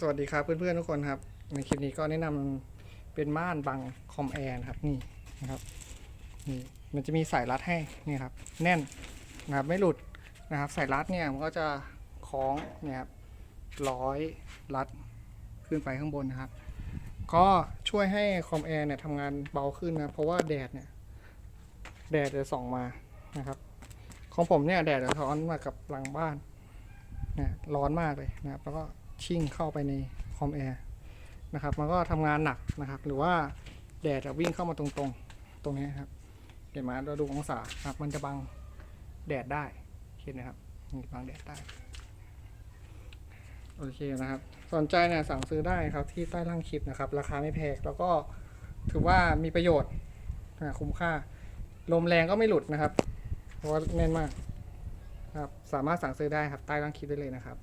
สวัสดีครับเพื่อนๆทุกคนครับ ในคลิปนี้ก็แนะนำเป็นม่านบังคอมแอร์นครับนี่นะครับนี่มันจะมีสายรัดให้นี่ครับแน่นนะครับไม่หลุดนะครับสายรัดเนี่ยมันก็จะคล้องเนี่ยครับร้อยรัดขึ้นไปข้างบนนะครับ ก็ช่วยให้คอมแอร์เนี่ยทำงานเบาขึ้นนะเพราะว่าแดดเนี่ยแดดจะส่องมานะครับของผมเนี่ยแดดจะท้อนมากับหลังบ้านเนี่ยร้อนมากเลยนะครับแล้วก็ ชิ่งเข้าไปในคอมแอร์นะครับ มันก็ทำงานหนักนะครับ หรือว่าแดดจะวิ่งเข้ามาตรงๆตรงนี้ครับ เห็นไหมเราดูองศาครับ มันจะบังแดดได้ เห็นไหมครับนี่บังแดดได้ โอเคนะครับ สนใจเนี่ยสั่งซื้อได้ครับที่ใต้ล่างคลิปนะครับ ราคาไม่แพงแล้วก็ถือว่ามีประโยชน์นะคุ้มค่า ลมแรงก็ไม่หลุดนะครับ เพราะว่าแน่นมากครับ สามารถสั่งซื้อได้ครับใต้ล่างคลิปได้เลยนะครับ